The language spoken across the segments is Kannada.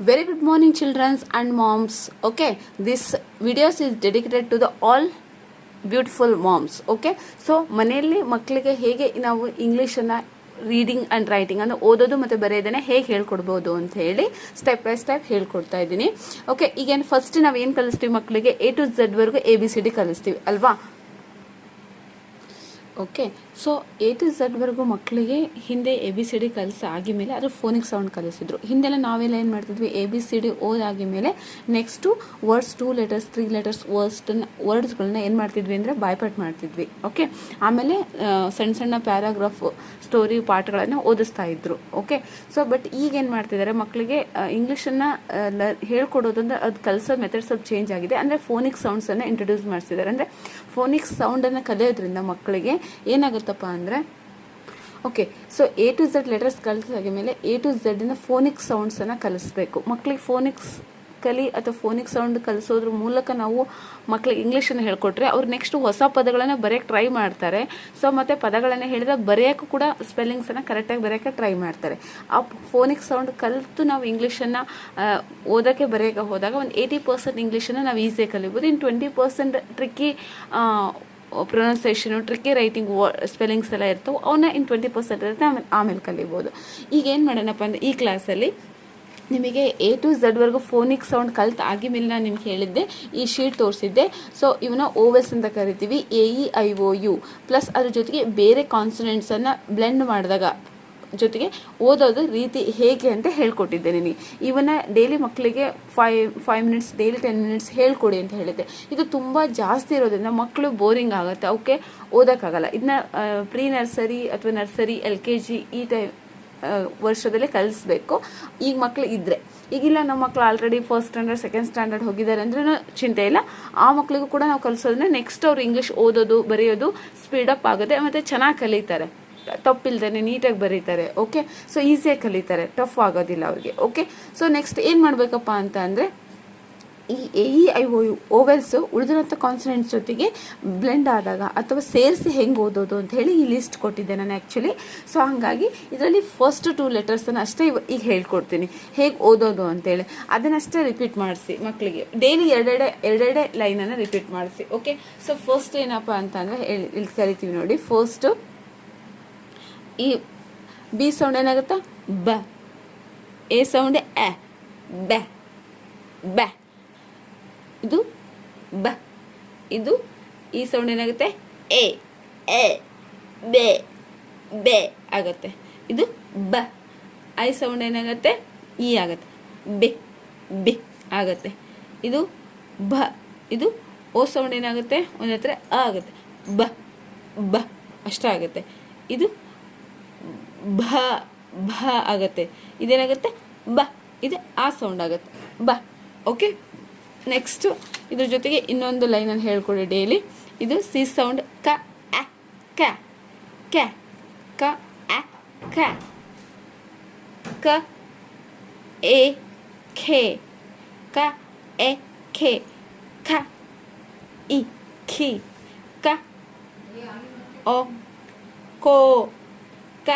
Very good morning, childrens and moms. Okay, this videos is dedicated to the all beautiful moms okay so ಮನೆಯಲ್ಲಿ ಮಕ್ಕಳಿಗೆ ಹೇಗೆ ನಾವು ಇಂಗ್ಲೀಷನ್ನು ರೀಡಿಂಗ್ ಆ್ಯಂಡ್ ರೈಟಿಂಗ್ ಅಂದರೆ ಓದೋದು ಮತ್ತು ಬರೆಯೋದನ್ನು ಹೇಗೆ ಹೇಳ್ಕೊಡ್ಬೋದು ಅಂತ ಹೇಳಿ ಸ್ಟೆಪ್ ಬೈ ಸ್ಟೆಪ್ ಹೇಳ್ಕೊಡ್ತಾ ಇದ್ದೀನಿ. ಓಕೆ ಈಗೇನು ಫಸ್ಟ್ ನಾವು ಏನು ಕಲಿಸ್ತೀವಿ ಮಕ್ಕಳಿಗೆ? ಎ ಟು ಝೆಡ್ವರೆಗೂ ಎ ಬಿ ಸಿ ಡಿ ಕಲಿಸ್ತೀವಿ ಅಲ್ವಾ? ಓಕೆ ಸೊ ಎ ಟು ಝಡ್ವರೆಗೂ ಮಕ್ಕಳಿಗೆ ಹಿಂದೆ ಎ ಬಿ ಸಿ ಡಿ ಕಲ್ಸಿ ಆಗಿ ಮೇಲೆ ಅದು ಫೋನಿಕ್ ಸೌಂಡ್ ಕಲಿಸಿದ್ರು. ಹಿಂದೆಲ್ಲ ನಾವೆಲ್ಲ ಏನು ಮಾಡ್ತಿದ್ವಿ? A B C D ಓದಾಗಿಮೇಲೆ next words two letters three letters ವರ್ಡ್ಸ್ನ ವರ್ಡ್ಸ್ಗಳನ್ನ ಏನು ಮಾಡ್ತಿದ್ವಿ ಅಂದರೆ ಬಾಯ್ಪಾಟ್ ಮಾಡ್ತಿದ್ವಿ. ಓಕೆ ಆಮೇಲೆ ಸಣ್ಣ ಸಣ್ಣ ಪ್ಯಾರಾಗ್ರಾಫ್ ಸ್ಟೋರಿ ಪಾಠಗಳನ್ನು ಓದಿಸ್ತಾ ಇದ್ರು. ಓಕೆ ಸೊ ಬಟ್ ಈಗ ಏನು ಮಾಡ್ತಿದ್ದಾರೆ ಮಕ್ಕಳಿಗೆ ಇಂಗ್ಲೀಷನ್ನು ಹೇಳ್ಕೊಡೋದಂದ್ರೆ ಅದು ಕಲಿಸೋ ಮೆಥಡ್ ಸ್ವಲ್ಪ ಚೇಂಜ್ ಆಗಿದೆ. ಅಂದರೆ ಫೋನಿಕ್ ಸೌಂಡ್ಸನ್ನು ಇಂಟ್ರೊಡ್ಯೂಸ್ ಮಾಡಿಸಿದ್ದಾರೆ ಅಂದರೆ ಫೋನಿಕ್ ಸೌಂಡನ್ನು ಕಲಿಯೋದ್ರಿಂದ ಮಕ್ಕಳಿಗೆ ಏನಾಗುತ್ತಪ್ಪ ಅಂದರೆ okay so A to Z letters ಕಲಿಸಾದ ಮೇಲೆ ಎ ಟು ಝೆಡ್ಡಿನ ಫೋನಿಕ್ ಸೌಂಡ್ಸನ್ನು ಕಲಿಸ್ಬೇಕು. ಮಕ್ಕಳಿಗೆ ಫೋನಿಕ್ಸ್ ಕಲಿ ಅಥವಾ ಫೋನಿಕ್ ಸೌಂಡ್ ಕಲಿಸೋದ್ರ ಮೂಲಕ ನಾವು ಮಕ್ಳಿಗೆ ಇಂಗ್ಲೀಷನ್ನು ಹೇಳ್ಕೊಟ್ರೆ ಅವ್ರು ನೆಕ್ಸ್ಟ್ ಹೊಸ ಪದಗಳನ್ನು ಬರೆಯೋಕ್ಕೆ ಟ್ರೈ ಮಾಡ್ತಾರೆ. ಸೊ ಮತ್ತು ಪದಗಳನ್ನು ಹೇಳಿದಾಗ ಬರೆಯೋಕ್ಕೂ ಕೂಡ ಸ್ಪೆಲ್ಲಿಂಗ್ಸನ್ನು ಕರೆಕ್ಟಾಗಿ ಬರೆಯೋಕ್ಕೆ ಟ್ರೈ ಮಾಡ್ತಾರೆ. ಆ ಫೋನಿಕ್ ಸೌಂಡ್ ಕಲಿತು ನಾವು ಇಂಗ್ಲೀಷನ್ನು ಓದೋಕ್ಕೆ ಬರೆಯೋಕ್ಕೆ ಹೋದಾಗ ಒಂದು ಏಯ್ಟಿ ಪರ್ಸೆಂಟ್ ಇಂಗ್ಲೀಷನ್ನು ನಾವು ಈಸಿಯಾಗಿ ಕಲಿಬೋದು. ಇನ್ನು twenty percent tricky pronunciation tricky writing spellings ಎಲ್ಲ ಇರ್ತವೆ. ಅವನ್ನ ಇನ್ನು ಟ್ವೆಂಟಿ ಪರ್ಸೆಂಟ್ ಇರುತ್ತೆ, ಆಮೇಲೆ ಆಮೇಲೆ ಕಲಿಬೋದು. ಈಗ ಏನು ಮಾಡೋಣಪ್ಪ ಅಂದರೆ, ಈ ಕ್ಲಾಸಲ್ಲಿ ನಿಮಗೆ ಎ ಟು ಝಡ್ವರೆಗೂ ಫೋನಿಕ್ ಸೌಂಡ್ ಕಲ್ತು ಆಗಿಮೇಲೆ ನಾನು ನಿಮ್ಗೆ ಹೇಳಿದ್ದೆ, ಈ ಶೀಟ್ ತೋರಿಸಿದ್ದೆ. ಸೊ ಇವನ್ನ ಓವೆಲ್ಸ್ ಅಂತ ಕರಿತೀವಿ A E I O U plus ಅದ್ರ ಜೊತೆಗೆ ಬೇರೆ ಕಾನ್ಸನೆಂಟ್ಸನ್ನು ಬ್ಲೆಂಡ್ ಮಾಡಿದಾಗ ಜೊತೆಗೆ ಓದೋದು ರೀತಿ ಹೇಗೆ ಅಂತ ಹೇಳ್ಕೊಟ್ಟಿದ್ದೆ ನಿನಗೆ ಇವನ್ನ ಡೈಲಿ ಮಕ್ಕಳಿಗೆ five five minutes daily ten minutes ಹೇಳ್ಕೊಡಿ ಅಂತ ಹೇಳಿದ್ದೆ. ಇದು ತುಂಬ ಜಾಸ್ತಿ ಇರೋದ್ರಿಂದ ಮಕ್ಕಳು ಬೋರಿಂಗ್ ಆಗುತ್ತೆ. ಅವಕ್ಕೆ ಓದೋಕ್ಕಾಗಲ್ಲ. ಇದನ್ನ ಪ್ರೀ ನರ್ಸರಿ ಅಥವಾ ನರ್ಸರಿ ಎಲ್ ಕೆ ಜಿ ಈ ಟೈಮ್ ವರ್ಷದಲ್ಲೇ ಕಲಿಸ್ಬೇಕು. ಈಗ ಮಕ್ಕಳು ಇದ್ದರೆ ಈಗಿಲ್ಲ ನಮ್ಮ ಮಕ್ಕಳು already first standard second standard ಹೋಗಿದ್ದಾರೆ ಅಂದ್ರೂ ಚಿಂತೆ ಇಲ್ಲ. ಆ ಮಕ್ಕಳಿಗೂ ಕೂಡ ನಾವು ಕಲಿಸೋದ್ರೆ ನೆಕ್ಸ್ಟ್ ಅವ್ರು ಇಂಗ್ಲೀಷ್ ಓದೋದು, ಬರೆಯೋದು ಸ್ಪೀಡಪ್ ಆಗುತ್ತೆ. ಮತ್ತು ಚೆನ್ನಾಗಿ ಕಲಿತಾರೆ. ತಪ್ಪಿಲ್ದೇನೆ ನೀಟಾಗಿ ಬರೀತಾರೆ ಓಕೆ ಸೊ ಈಸಿಯಾಗಿ ಕಲಿತಾರೆ ಟಫ್ ಆಗೋದಿಲ್ಲ ಅವ್ರಿಗೆ ಓಕೆ ಸೊ ನೆಕ್ಸ್ಟ್ ಏನು ಮಾಡಬೇಕಪ್ಪ ಅಂತ ಅಂದರೆ, ಈ A E I O U vowels ಉಳಿದಿರೋಂಥ consonants ಜೊತೆಗೆ ಬ್ಲೆಂಡ್ ಆದಾಗ ಅಥವಾ ಸೇರಿಸಿ ಹೆಂಗೆ ಓದೋದು ಅಂತ ಹೇಳಿ ಈ ಲಿಸ್ಟ್ ಕೊಟ್ಟಿದ್ದೆ ನಾನು ಆ್ಯಕ್ಚುಲಿ ಸೊ ಹಾಗಾಗಿ ಇದರಲ್ಲಿ ಫಸ್ಟ್ ಟೂ ಲೆಟರ್ಸನ್ನು ಅಷ್ಟೇ ಈಗ ಹೇಳ್ಕೊಡ್ತೀನಿ. ಹೇಗೆ ಓದೋದು ಅಂತೇಳಿ ಅದನ್ನಷ್ಟೇ ರಿಪೀಟ್ ಮಾಡಿಸಿ ಮಕ್ಕಳಿಗೆ ಡೈಲಿ ಎರಡೆಡೆ ಎರಡೆಡೆ ಲೈನನ್ನು ರಿಪೀಟ್ ಮಾಡಿಸಿ ಓಕೆ ಸೊ ಫಸ್ಟ್ ಏನಪ್ಪ ಅಂತಂದರೆ ಹೇಳಿ, ಇಲ್ಲಿ ಕರಿತೀವಿ ನೋಡಿ. ಫಸ್ಟು ಈ ಬಿ ಸೌಂಡ್ ಏನಾಗುತ್ತಾ? ಬ. ಎ ಸೌಂಡ್ ಎ ಬ. ಬ. ಇದು ಬ. ಇದು ಈ ಸೌಂಡ್ ಏನಾಗುತ್ತೆ? ಎ. ಎ. ಬೆ. ಬೆ ಆಗುತ್ತೆ. ಇದು ಬ. ಐ ಸೌಂಡ್ ಏನಾಗುತ್ತೆ? ಇ ಆಗುತ್ತೆ. ಬೆ. ಬೆ ಆಗುತ್ತೆ. ಇದು ಬ. ಇದು ಓ ಸೌಂಡ್ ಏನಾಗುತ್ತೆ? ಒಂದು ಹತ್ರ ಆಗುತ್ತೆ. ಬ. ಬ. ಅಷ್ಟೇ ಆಗುತ್ತೆ ಇದು ಭ ಭ ಆಗುತ್ತೆ. ಇದೇನಾಗುತ್ತೆ? ಬ. ಇದು ಆ ಸೌಂಡ್ ಆಗುತ್ತೆ. ಬ. ಓಕೆ ನೆಕ್ಸ್ಟು ಇದ್ರ ಜೊತೆಗೆ ಇನ್ನೊಂದು ಲೈನನ್ನು ಹೇಳ್ಕೊಡಿ ಡೈಲಿ ಇದು ಸಿ ಸೌಂಡ್ ಕ, ಅ, ಕ. ಕ. ಕ, ಅ, ಕ. ಕ, ಎ, ಖೆ. ಕ, ಎ, ಖೆ. ಖ ಇ, ಖಿ. ಕ ಓ ಕೋ. ಕ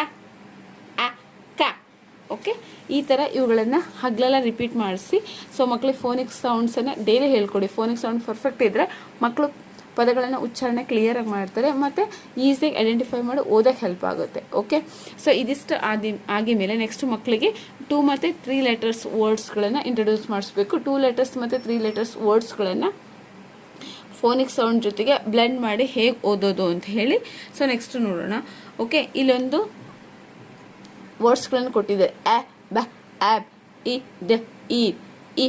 ಓಕೆ ಈ ಥರ ಇವುಗಳನ್ನು ಹಗ್ಲೆಲ್ಲ ರಿಪೀಟ್ ಮಾಡಿಸಿ. ಸೊ ಮಕ್ಕಳಿಗೆ ಫೋನಿಕ್ ಸೌಂಡ್ಸನ್ನು ಡೈಲಿ ಹೇಳ್ಕೊಡಿ. ಫೋನಿಕ್ ಸೌಂಡ್ ಪರ್ಫೆಕ್ಟ್ ಇದ್ದರೆ ಮಕ್ಕಳು ಪದಗಳನ್ನು ಉಚ್ಚಾರಣೆ ಕ್ಲಿಯರಾಗಿ ಮಾಡ್ತಾರೆ, ಮತ್ತು ಈಸಿಯಾಗಿ ಐಡೆಂಟಿಫೈ ಮಾಡಿ ಓದೋಕ್ಕೆ ಹೆಲ್ಪ್ ಆಗುತ್ತೆ. ಓಕೆ ಸೊ ಇದಿಷ್ಟು ಆದಿ ಮೇಲೆ ನೆಕ್ಸ್ಟ್ ಮಕ್ಕಳಿಗೆ ಟೂ ಮತ್ತು ತ್ರೀ ಲೆಟರ್ಸ್ ವರ್ಡ್ಸ್ಗಳನ್ನು ಇಂಟ್ರೊಡ್ಯೂಸ್ ಮಾಡಿಸ್ಬೇಕು. ಟೂ ಲೆಟರ್ಸ್ ಮತ್ತು ತ್ರೀ ಲೆಟರ್ಸ್ ವರ್ಡ್ಸ್ಗಳನ್ನು ಫೋನಿಕ್ ಸೌಂಡ್ ಜೊತೆಗೆ ಬ್ಲೆಂಡ್ ಮಾಡಿ ಹೇಗೆ ಓದೋದು ಅಂತ ಹೇಳಿ. ಸೊ ನೆಕ್ಸ್ಟ್ ನೋಡೋಣ. ಓಕೆ ಇಲ್ಲೊಂದು ವರ್ಡ್ಸ್ಗಳನ್ನು ಕೊಟ್ಟಿದೆ. ಎ, ಬ ಆಬ್ ಇ, ದ, ಇ ಇ,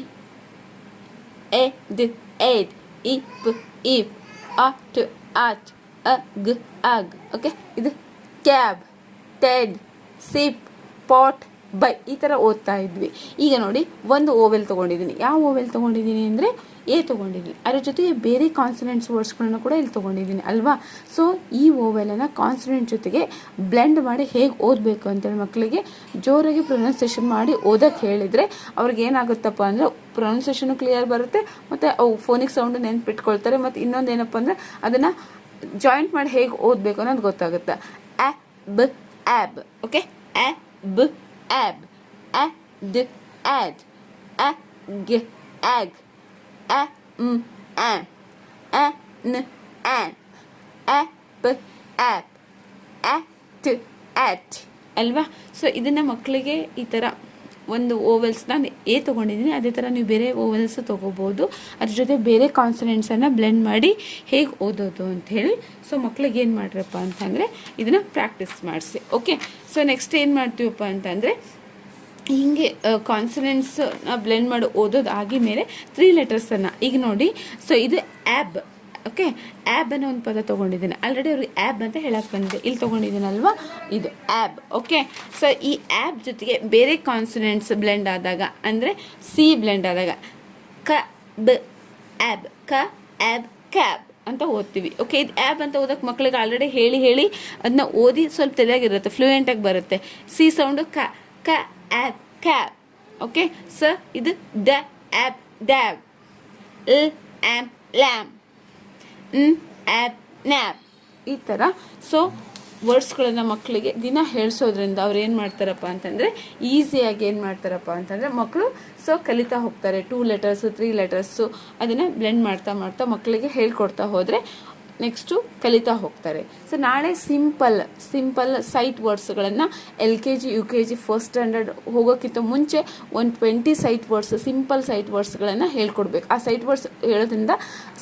ಎ, ದ ಏಡ್ ಇ, ಪ್, ಇ ಆ ಟು ಆಟ್ ಅ, ಗ್ ಆಗ್ ಓಕೆ? ಇದು ಕ್ಯಾಬ್, ಟೆಡ್, ಸಿಪ್, ಪಾಟ್, ಬೈ ಈ ಥರ ಓದ್ತಾ ಇದ್ವಿ. ಈಗ ನೋಡಿ, ಒಂದು ಓವೆಲ್ ತೊಗೊಂಡಿದ್ದೀನಿ. ಯಾವ ಓವೆಲ್ ತೊಗೊಂಡಿದ್ದೀನಿ ಅಂದರೆ ಎ ತೊಗೊಂಡಿದ್ದೀನಿ. ಅದ್ರ ಜೊತೆಗೆ ಬೇರೆ ಕಾನ್ಸನೆಂಟ್ಸ್ ವರ್ಡ್ಸ್ಗಳನ್ನು ಕೂಡ ಇಲ್ಲಿ ತೊಗೊಂಡಿದ್ದೀನಿ ಅಲ್ವಾ? ಸೊ ಈ ಓವೆಲನ್ನು ಕಾನ್ಸನೆಂಟ್ ಜೊತೆಗೆ ಬ್ಲೆಂಡ್ ಮಾಡಿ ಹೇಗೆ ಓದಬೇಕು ಅಂತೇಳಿ ಮಕ್ಕಳಿಗೆ ಜೋರಾಗಿ ಪ್ರೊನೌನ್ಸೇಷನ್ ಮಾಡಿ ಓದೋಕ್ಕೆ ಹೇಳಿದರೆ ಅವ್ರಿಗೆ ಏನಾಗುತ್ತಪ್ಪ ಅಂದರೆ ಪ್ರೊನೌನ್ಸಿಯೇಷನು ಕ್ಲಿಯರ್ ಬರುತ್ತೆ, ಮತ್ತು ಅವು ಫೋನಿಕ್ ಸೌಂಡು ನೆನ್ಪಿಟ್ಕೊಳ್ತಾರೆ, ಮತ್ತು ಇನ್ನೊಂದು ಏನಪ್ಪ ಅಂದರೆ ಅದನ್ನು ಜಾಯಿಂಟ್ ಮಾಡಿ ಹೇಗೆ ಓದಬೇಕು ಅನ್ನೋದು ಗೊತ್ತಾಗುತ್ತೆ. ಎ ಬ ಆ್ಯಬ್ ಓಕೆ ಎ ಬ ಆ್ಯಬ್ ಎ ಡ್ ಆ್ಯಡ್ ಎ ಗ್ ag a m an a n an a p app a t at ಅಲ್ವಾ? ಸೊ ಇದನ್ನು ಮಕ್ಕಳಿಗೆ ಈ ಥರ ಒಂದು ಓವೆಲ್ಸ್ ನಾನು ಎ ತೊಗೊಂಡಿದ್ದೀನಿ. ಅದೇ ಥರ ನೀವು ಬೇರೆ ಓವೆಲ್ಸ್ ತೊಗೋಬೋದು. ಅದ್ರ ಜೊತೆ ಬೇರೆ ಕಾನ್ಸನೆಂಟ್ಸನ್ನು ಬ್ಲೆಂಡ್ ಮಾಡಿ ಹೇಗೆ ಓದೋದು ಅಂತ ಹೇಳಿ. ಸೊ ಮಕ್ಳಿಗೆ ಏನು ಮಾಡ್ರಪ್ಪ ಅಂತಂದರೆ ಇದನ್ನು ಪ್ರಾಕ್ಟೀಸ್ ಮಾಡಿಸಿ. ಓಕೆ ಸೊ ನೆಕ್ಸ್ಟ್ ಏನು ಮಾಡ್ತೀವಪ್ಪ ಅಂತಂದರೆ ಹಿಂಗೆ ಕಾನ್ಸನೆಂಟ್ಸ್ನ ಬ್ಲೆಂಡ್ ಮಾಡಿ, ಓದೋದು ಆಗಿ ಮೇಲೆ ತ್ರೀ ಲೆಟರ್ಸನ್ನು ಈಗ ನೋಡಿ ಸೊ ಇದು ಆ್ಯಬ್ ಓಕೆ ಆ್ಯಬ್ ಅನ್ನೋ ಒಂದು ಪದ ತೊಗೊಂಡಿದ್ದೀನಿ. ಆಲ್ರೆಡಿ ಅವ್ರಿಗೆ ಆ್ಯಬ್ ಅಂತ ಹೇಳಕ್ಕೆ ಬಂದಿದೆ. ಇಲ್ಲಿ ತೊಗೊಂಡಿದ್ದೀನಲ್ವ? ಇದು ಆ್ಯಬ್ ಓಕೆ ಸೊ ಈ ಆ್ಯಬ್ ಜೊತೆಗೆ ಬೇರೆ ಕಾನ್ಸನೆಂಟ್ಸ್ ಬ್ಲೆಂಡ್ ಆದಾಗ, ಅಂದರೆ ಸಿ ಬ್ಲೆಂಡ್ ಆದಾಗ, ಕ, ಬ ಆ್ಯಬ್ ಕ ಆ್ಯಬ್ ಕ್ಯಾಬ್ ಅಂತ ಓದ್ತೀವಿ. ಓಕೆ ಇದು ಆ್ಯಬ್ ಅಂತ ಓದೋಕ್ಕೆ ಮಕ್ಕಳಿಗೆ ಆಲ್ರೆಡಿ ಹೇಳಿ ಹೇಳಿ ಅದನ್ನ ಓದಿ ಸ್ವಲ್ಪ ತಲೆಯಾಗಿರುತ್ತೆ ಫ್ಲೂಯೆಂಟಾಗಿ ಬರುತ್ತೆ. ಸಿ ಸೌಂಡು ಕ ಕ ಆ್ಯಬ್ ಕ್ಯಾಬ್ ಓಕೆ ಸ ಇದು d ap dab l am lam n ap nap ಈ ಥರ ಸೊ ವರ್ಡ್ಸ್ಗಳನ್ನು ಮಕ್ಕಳಿಗೆ ದಿನ ಹೇಳಿಸೋದ್ರಿಂದ ಅವ್ರು ಏನು ಮಾಡ್ತಾರಪ್ಪ ಅಂತಂದರೆ ಈಸಿಯಾಗಿ ಏನು ಮಾಡ್ತಾರಪ್ಪ ಅಂತಂದರೆ ಮಕ್ಕಳು ಸೊ ಕಲಿತಾ ಹೋಗ್ತಾರೆ. ಟೂ ಲೆಟರ್ಸು ತ್ರೀ ಲೆಟರ್ಸು ಅದನ್ನು ಬ್ಲೆಂಡ್ ಮಾಡ್ತಾ ಮಾಡ್ತಾ ಮಕ್ಕಳಿಗೆ ಹೇಳ್ಕೊಡ್ತಾ ಹೋದರೆ ನೆಕ್ಸ್ಟು ಕಲಿತಾ ಹೋಗ್ತಾರೆ. ಸೊ ನಾಳೆ simple simple sight ವರ್ಡ್ಸ್ಗಳನ್ನು L K G, U K G first standard ಹೋಗೋಕ್ಕಿಂತ ಮುಂಚೆ ಒಂದು twenty sight words simple sight ವರ್ಡ್ಸ್ಗಳನ್ನು ಹೇಳ್ಕೊಡ್ಬೇಕು. ಆ ಸೈಟ್ ವರ್ಡ್ಸ್ ಹೇಳೋದ್ರಿಂದ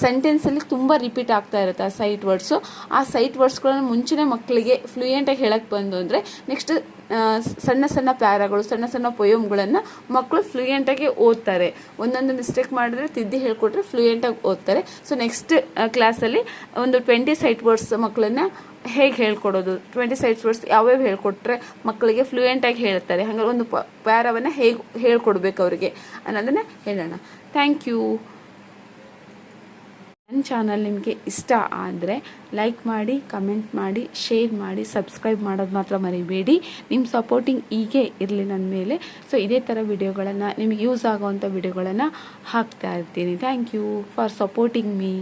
ಸೆಂಟೆನ್ಸಲ್ಲಿ ತುಂಬ ರಿಪೀಟ್ ಆಗ್ತಾ ಇರುತ್ತೆ ಆ ಸೈಟ್ ವರ್ಡ್ಸು ಆ ಸೈಟ್ ವರ್ಡ್ಸ್ಗಳನ್ನು ಮುಂಚೆನೇ ಮಕ್ಕಳಿಗೆ ಫ್ಲೂಯೆಂಟಾಗಿ ಹೇಳಕ್ಕೆ ಬಂದು ಅಂದರೆ ನೆಕ್ಸ್ಟ್ ಸಣ್ಣ ಸಣ್ಣ ಪ್ಯಾರಾಗಳು, ಸಣ್ಣ ಸಣ್ಣ ಪೊಯಮ್ಗಳನ್ನು ಮಕ್ಕಳು ಫ್ಲೂಯೆಂಟಾಗಿ ಓದ್ತಾರೆ. ಒಂದೊಂದು ಮಿಸ್ಟೇಕ್ ಮಾಡಿದ್ರೆ ತಿದ್ದಿ ಹೇಳ್ಕೊಟ್ರೆ ಫ್ಲೂಯೆಂಟಾಗಿ ಓದ್ತಾರೆ. ಸೊ ನೆಕ್ಸ್ಟ್ ಕ್ಲಾಸಲ್ಲಿ ಒಂದು ಟ್ವೆಂಟಿ ಸೈಟ್ ವರ್ಡ್ಸ್ ಮಕ್ಕಳನ್ನು ಹೇಗೆ ಹೇಳ್ಕೊಡೋದು? ಟ್ವೆಂಟಿ ಸೈಟ್ ವರ್ಡ್ಸ್ ಯಾವ್ಯಾವ ಹೇಳ್ಕೊಟ್ರೆ ಮಕ್ಕಳಿಗೆ ಫ್ಲೂಯೆಂಟಾಗಿ ಹೇಳ್ತಾರೆ. ಹಾಗಾದ್ರೆ ಒಂದು ಪ್ಯಾರವನ್ನು ಹೇಗೆ ಹೇಳ್ಕೊಡ್ಬೇಕು ಅವರಿಗೆ ಅನ್ನೋದನ್ನು ಹೇಳೋಣ. ಥ್ಯಾಂಕ್ ಯು ನನ್ನ ಚಾನಲ್ ನಿಮಗೆ ಇಷ್ಟ ಆದರೆ ಲೈಕ್ ಮಾಡಿ, ಕಮೆಂಟ್ ಮಾಡಿ, ಶೇರ್ ಮಾಡಿ, ಸಬ್ಸ್ಕ್ರೈಬ್ ಮಾಡೋದು ಮಾತ್ರ ಮರಿಬೇಡಿ. ನಿಮ್ಮ ಸಪೋರ್ಟಿಂಗ್ ಹೀಗೆ ಇರಲಿ ನನ್ನ ಮೇಲೆ. ಸೊ ಇದೇ ಥರ ವಿಡಿಯೋಗಳನ್ನು, ನಿಮಗೆ ಯೂಸ್ ಆಗೋವಂಥ ವಿಡಿಯೋಗಳನ್ನು ಹಾಕ್ತಾ ಇರ್ತೀನಿ. Thank you for supporting me